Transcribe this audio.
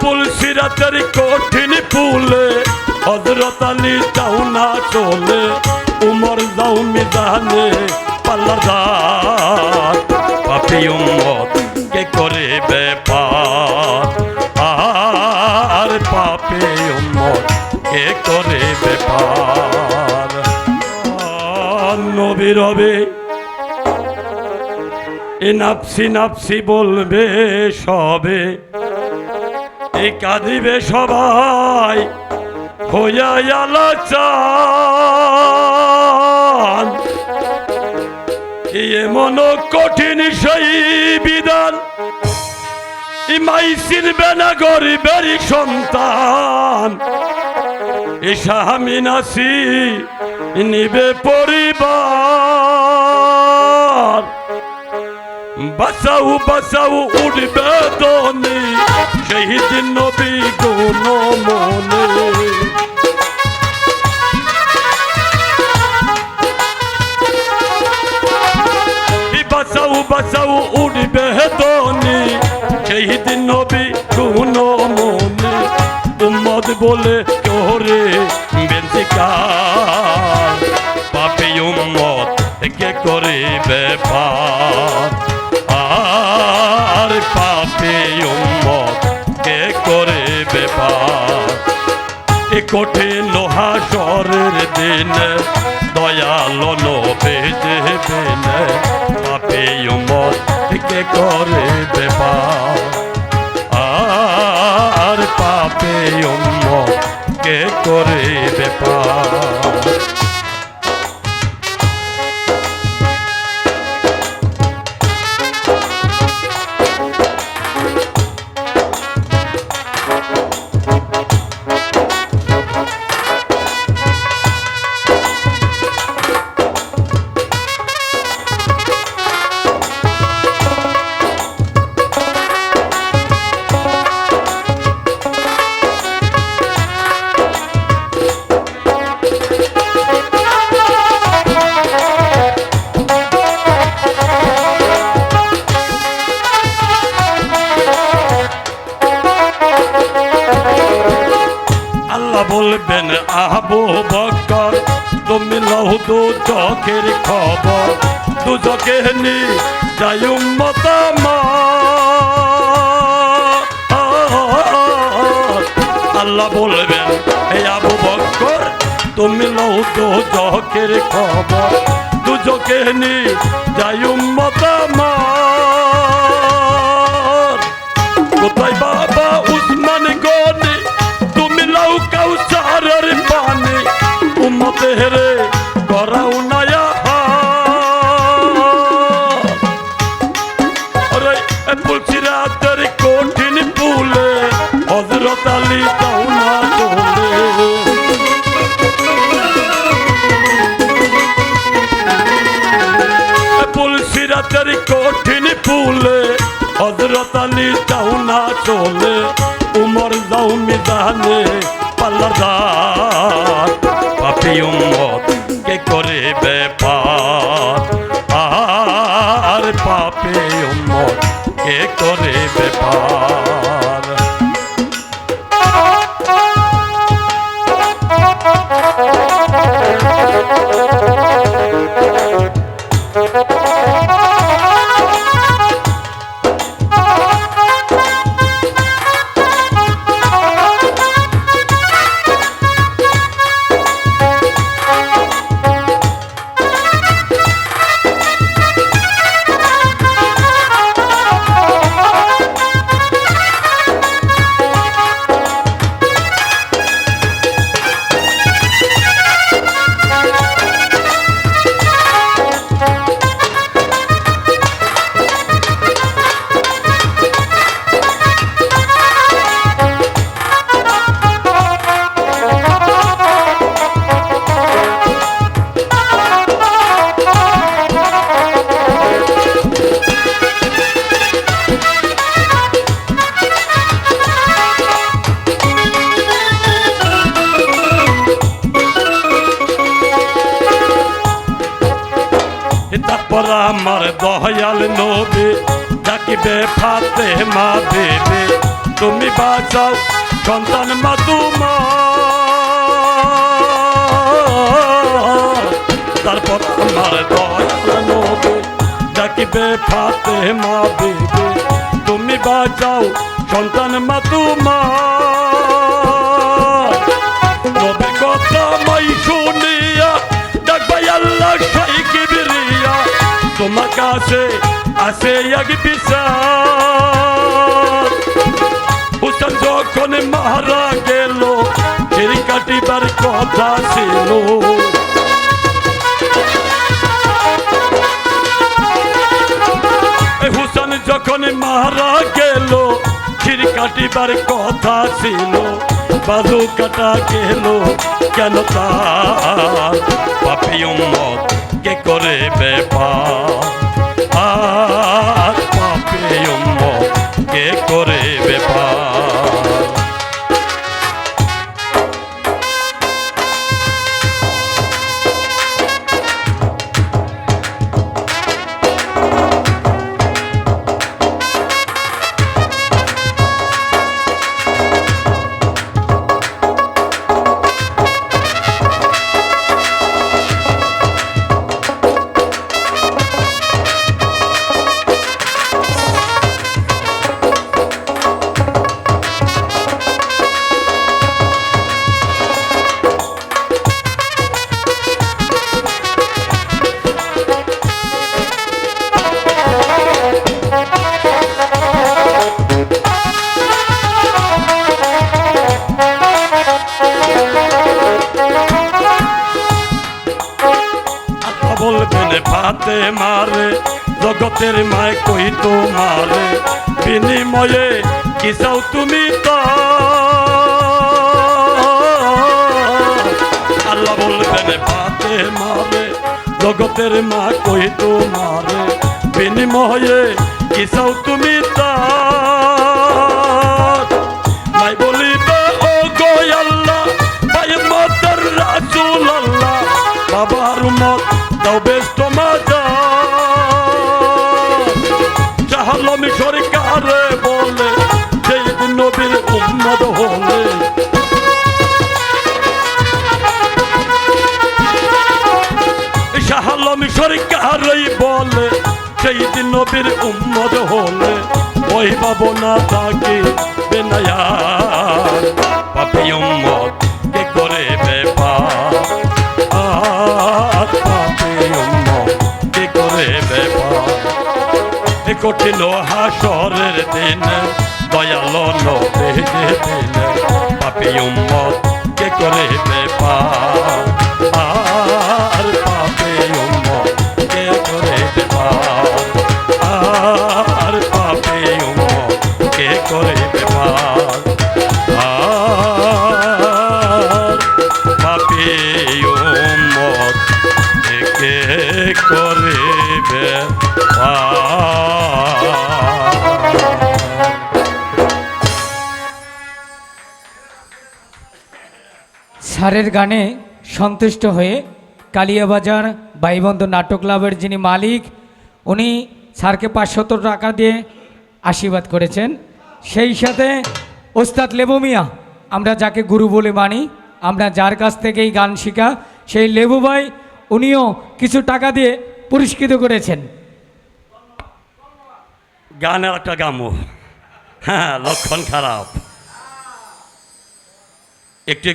পুল সিরাতের কঠিন পুলে হজরত আলী যাও না চলে, উমর যাও মিজানে পাল্লাদার পাপি উম্মত কে করে ব্যাপার আর পাপি উম্মত কে করে ব্যাপার আর নবীর হবে এ নাপসি নাপসি বলবে সবে এ কাঁদিবে সবাই, হইয়া আলাচান কি এমন কঠিন সেই বিধান? ইমাই চিনবে না গরিবের সন্তান। এসা আমি নাসি নিবে পরিবার বাঁচাও বাঁচাও উঠবে দনি সেই দিন গুণ মনে বাঁচাও বাঁচাও উঠবে দনি দিন নবী গুণ মনে উম্মদ বলে কেহরে বেন্তিকার পাপি উম্মত কে করে ব্যাপার কঠিন লোহা স্বরের দিন। দয়াল নবে দেবেন পাপে উম্মত থেকে করে দেবা। আর পাপে উম্মত কে করে ব্যাপার আল্লাহ বলবেন আবু বকর তুমি লহ দু চোখের খবর। দু চোখে নি আল্লাহ বলবেন, হে আবু বকর তুমি লহ দু চোখের খবর। দু চোখে নি যাই মতামা কোথায় বাবা রাতের কঠিন পুলে হজরত আলী যাও না চলে, উমর যাও মিজানে পাল্লাদার পাপি উম্মত কে করে ব্যাপার আর পাপি উম্মত কে করে ব্যাপার আমার দয়াল নবে, ডাকিবে ফাতে মা দেবে। তুমি বাঁচাও সন্তান মা তোমার তারপর আমার দয়াল নবী, ডাকিবে ফাতে মা বিবি তুমি বাঁচাও সন্তান মা তোমার আসে এক বিচার হুসেন যখন মারা গেল ফেরি কাটিবার কথা ছিল। হুসেন যখন মারা গেল ফির কাটিবার কথা ছিল। বাজু কাটা গেল, কেন তার পাপি উম্মত, কে করে ব্যাপার আর বলবেন ভাতে মারে, জগতের মায় কই তো মারে বিনিময়ে কি চাও তুমি তো? আল্লাহ বলবেন ভাতে মারে, জগতের মা কই তো মারে বিনিময়ে কি চাও তুমি তা? বাবার মত দাও বেস্ট মাজা। চাহলাম সরকারে বলে, সেই নবীর উম্মত হলে। শাহালম সরকারই বলে, সেই দিন নবীর উম্মত হলে। ওই পাবো না তাকে বেনায়ার কঠিন হাসরের দিন, দয়াল দিন পাপি উম্মত কে করে আর পাপি উম্মত কে করে ব্যাপার আর পাপি উম্মত কে করে পাপি উম্মত কে করে স্যারের গানে সন্তুষ্ট হয়ে কালিয়াবাজার বাইবন্ধ নাটক ক্লাবের যিনি মালিক, উনি স্যারকে পাঁচশত টাকা দিয়ে আশীর্বাদ করেছেন। সেই সাথে ওস্তাদ লেবু মিয়া, আমরা যাকে গুরু বলে মানি, আমরা যার কাছ থেকে এই গান শিখা, সেই লেবু ভাই উনিও কিছু টাকা দিয়ে পুরস্কৃত করেছেন। গানের একটা গামো। হ্যাঁ লক্ষণ খারাপ। একটি